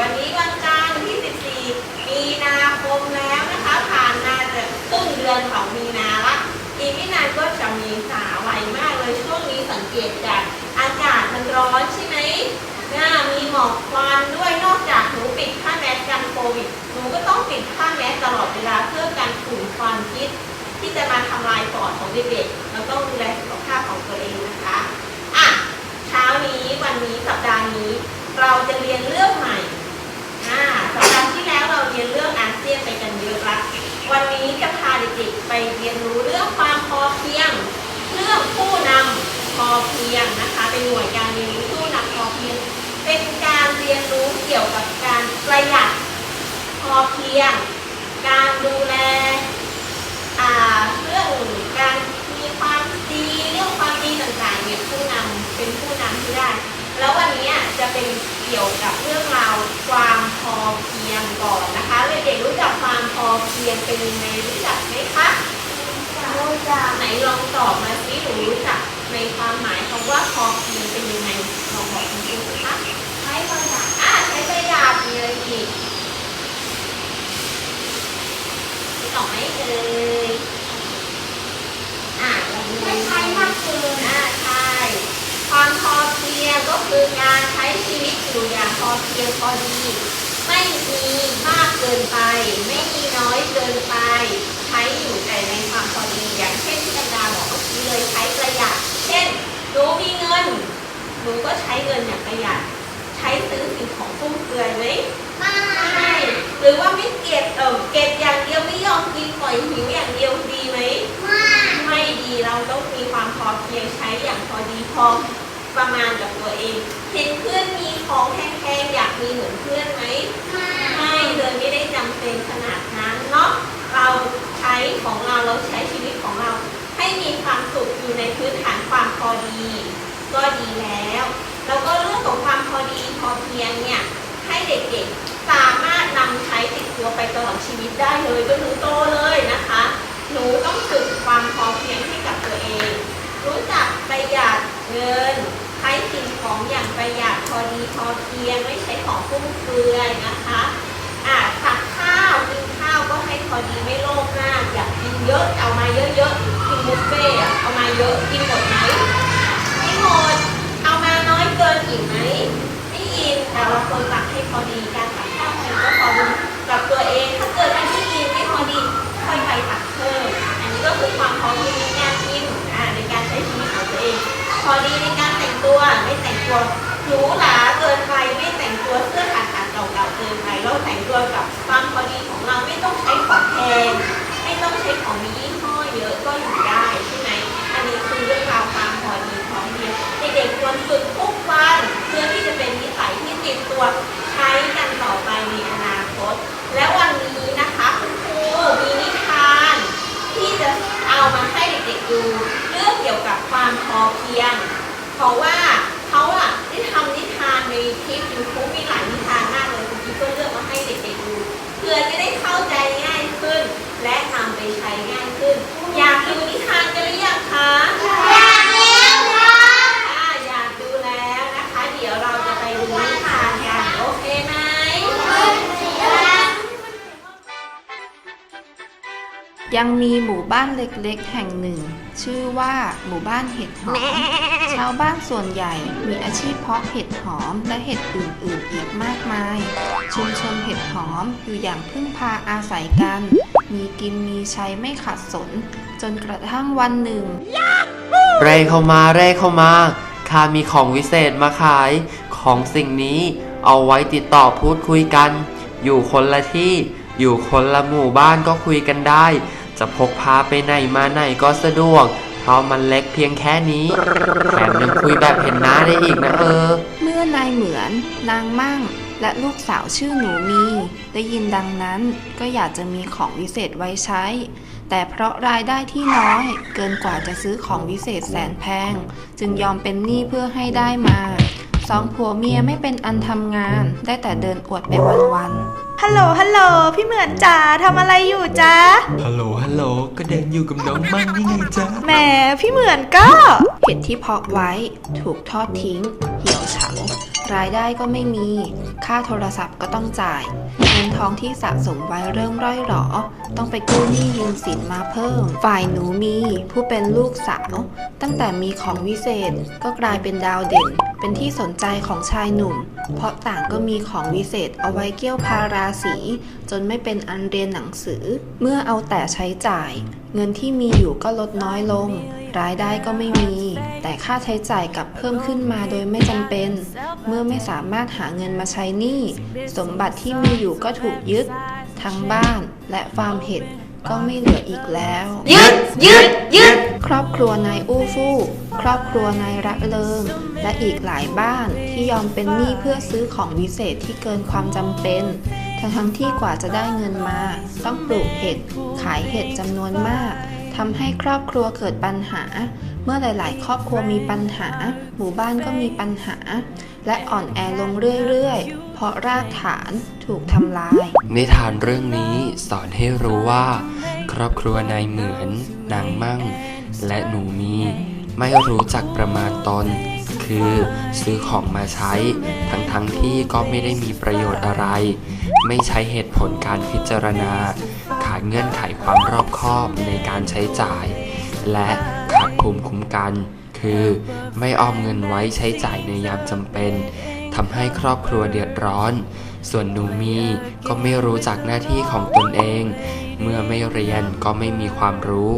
วันนี้วันจันทร์ที่ 14 มีนาคมแล้วนะคะ ผ่านมาจะครึ่งเดือนของมีนาละอีกไม่นานก็จะมีสาวไวมากเลยช่วงนี้สังเกตจากอากาศมันร้อนใช่ไหมน่ามีหมอกควันด้วยนอกจากหนูปิดผ้าแมสกันโควิดหนูก็ต้องปิดผ้าแมสตลอดเวลาเพื่อการฝุ่นควันพิษที่จะมาทำลายปอดของเด็กๆเราต้องดูแล หน่วยการเรียนรู้ผู้นำพอเพียง เป็นการเรียนรู้เกี่ยวกับการประหยัดพอเพียง การดูแลอ่าเรื่องการมีความดีเรื่องความดีต่างๆเนี่ยผู้นำเป็นผู้นำที่ได้ แล้ววันนี้จะเป็นเกี่ยวกับเรื่องราวความพอเพียงก่อนนะคะเด็กๆรู้จักความพอเพียงเป็นยังไงรู้จักไหมคะรู้จักไหนลองตอบมาสิหนูรู้จัก ในความหมายคำว่าพอเพียเป็นยังไงลองบอกคุณครูสิคะใช้ประดับอ่าใช้ประหยัดมีอะไรอีกคิดออไหมเอ่ยอ่าลองดูไม่ใช้มากเกินอ่าใช่ความพอเพียงก็คือการใช้ชีวิตอยู่อย่างพอเพียงพอดี ไม่มีมากเกินไป พอดีพอประมาณกับตัวเอง เห็นเพื่อนมีของแพงๆอยากมีเหมือนเพื่อนไหมไม่เลยไม่ได้จำเป็นขนาดนั้นเนาะเราใช้ของเราเราใช้ชีวิตของเรา ให้มีความสุขอยู่ในพื้นฐานความพอดี ก็ดีแล้ว แล้วก็เรื่องของความพอดีพอเพียงเนี่ยให้เด็กๆสามารถนำใช้ติดตัวไปตลอดชีวิตได้เลยจนถึงโตเลยนะคะ หนูต้องฝึกความพอเพียงให้กับตัวเอง รู้จักประหยัดเงิน ใช้ สิ่งของอย่างประหยัดพอดีพอเพียงไม่ใช้ของฟุ่มเฟือยนะคะอะตักข้าวกินข้าวก็ให้พอดีไม่โลภมากอยากกินเยอะเอามาเยอะๆกินบุฟเฟ่ต์อะเอามาเยอะกินหมดไหมไม่หมดเอามาน้อยเกินอีกไหมไม่อิ่มแต่เราควรตักให้พอดีการตักข้าวให้ก็พอดีกับตัวเองถ้าเกิดอันที่อิ่มไม่พอดีค่อยไปตักเพิ่มอันนี้ก็คือความพอดี ตัวหรูหราเกินไปไม่แต่งตัวเสื้อขาดขาดเก่าๆเกินไปเราแต่งตัวกับความพอดีของเราไม่ต้องใช้ของแพงไม่ต้องใช้ของมียี่ห้อเยอะก็อยู่ได้ใช่ไหมอันนี้คือเรื่องราวความพอดีพองเพียงเด็กๆควรฝึกทุกวันเพื่อที่จะเป็นนิสัยที่ติดตัวใช้กันต่อไปในอนาคต และวันนี้นะคะคุณครูมีนิทาน ที่จะเอามาให้เด็กๆดูเรื่องเกี่ยวกับความพอเพียงเพราะว่า ยังมีหมู่บ้านเล็กๆ แห่งหนึ่ง ชื่อว่าหมู่บ้านเห็ดหอม ชาวบ้านส่วนใหญ่มีอาชีพเพาะเห็ดหอมและเห็ดอื่นๆอีกมากมาย ชุมชนเห็ดหอมอยู่อย่างพึ่งพาอาศัยกัน มีกินมีใช้ไม่ขาดสน จนกระทั่งวันหนึ่ง เร่เข้ามาเร่เข้ามาข้ามีของวิเศษมาขาย ของสิ่งนี้เอาไว้ติดต่อพูดคุยกัน อยู่คนละที่อยู่คนละหมู่บ้านก็คุยกันได้ จะพกพาไปไหนมาไหนก็สะดวก เพราะมันเล็กเพียงแค่นี้แถมยังคุยแบบเห็นหน้าได้อีกนะเออ เมื่อนายเหมือน นางมั่ง และลูกสาวชื่อหนูมี ได้ยินดังนั้นก็อยากจะมีของวิเศษไว้ใช้ แต่เพราะรายได้ที่น้อย เกินกว่าจะซื้อของวิเศษแสนแพง จึงยอมเป็นหนี้เพื่อให้ได้มาสองผัวเมียไม่เป็นอันทำงาน ได้แต่เดินอวดไปวันๆ ฮัลโหล ฮัลโหล พี่เหมือนจ๋าทำอะไรอยู่จ๊ะ ฮัลโหล ฮัลโหล ก็เดินอยู่กับน้องมั่งนี่ไงจ๊ะ แหม พี่เหมือนก็ เห็ดที่เพาะไว้ ถูกทอดทิ้ง เหี่ยวเฉา รายได้ก็ไม่มี ค่าโทรศัพท์ก็ต้องจ่าย เงินทองที่สะสมไว้เริ่มร่อยหรอ ต้องไปกู้หนี้ยืมสินมาเพิ่ม ฝ่ายหนูมี ผู้เป็นลูกสาว ตั้งแต่มีของวิเศษ ก็กลายเป็นดาวเด่น เป็นที่สนใจของชายหนุ่ม เพราะต่างก็มีของวิเศษเอาไว้เกี่ยวพาราสี จนไม่เป็นอันเรียนหนังสือ เมื่อเอาแต่ใช้จ่าย เงินที่มีอยู่ก็ลดน้อยลง รายได้ก็ไม่มี แต่ค่าใช้จ่ายกลับเพิ่มขึ้นมาโดยไม่จำเป็น เมื่อไม่สามารถหาเงินมาใช้หนี้ สมบัติที่มีอยู่ก็ถูกยึด ทั้งบ้านและฟาร์มเห็ดก็ไม่เหลืออีกแล้ว ยึด ยึด ยึด ครอบครัวนายอู้ฟู่ ครอบครัวนายระเริง และอีกหลายบ้านที่ยอมเป็นหนี้เพื่อซื้อของวิเศษที่เกินความจำเป็น ทั้งทั้งๆที่กว่าจะได้เงินมา ต้องปลูกเห็ด ขายเห็ดจำนวนมาก ทำให้ครอบครัวเกิดปัญหา เมื่อหลาย ๆ ครอบครัวมีปัญหา หมู่บ้านก็มีปัญหา และอ่อนแอลงเรื่อย ๆ เพราะรากฐานถูกทำลาย นิทานเรื่องนี้สอนให้รู้ว่า ครอบครัวนายเหมือนนางมั่ง และหนูมี ไม่รู้จักประมาณตน คือซื้อของมาใช้ ทั้งทั้งๆที่ก็ไม่ได้มีประโยชน์อะไร ไม่ใช้เหตุผลการพิจารณา ขาดเงื่อนไขความรอบคอบในการใช้จ่าย และขาดภูมิคุ้มกัน คือไม่ออมเงินไว้ใช้จ่ายในยามจำเป็นทำให้ครอบครัวเดือดร้อน ส่วนหนูมีก็ไม่รู้จักหน้าที่ของตนเอง เมื่อไม่เรียนก็ไม่มีความรู้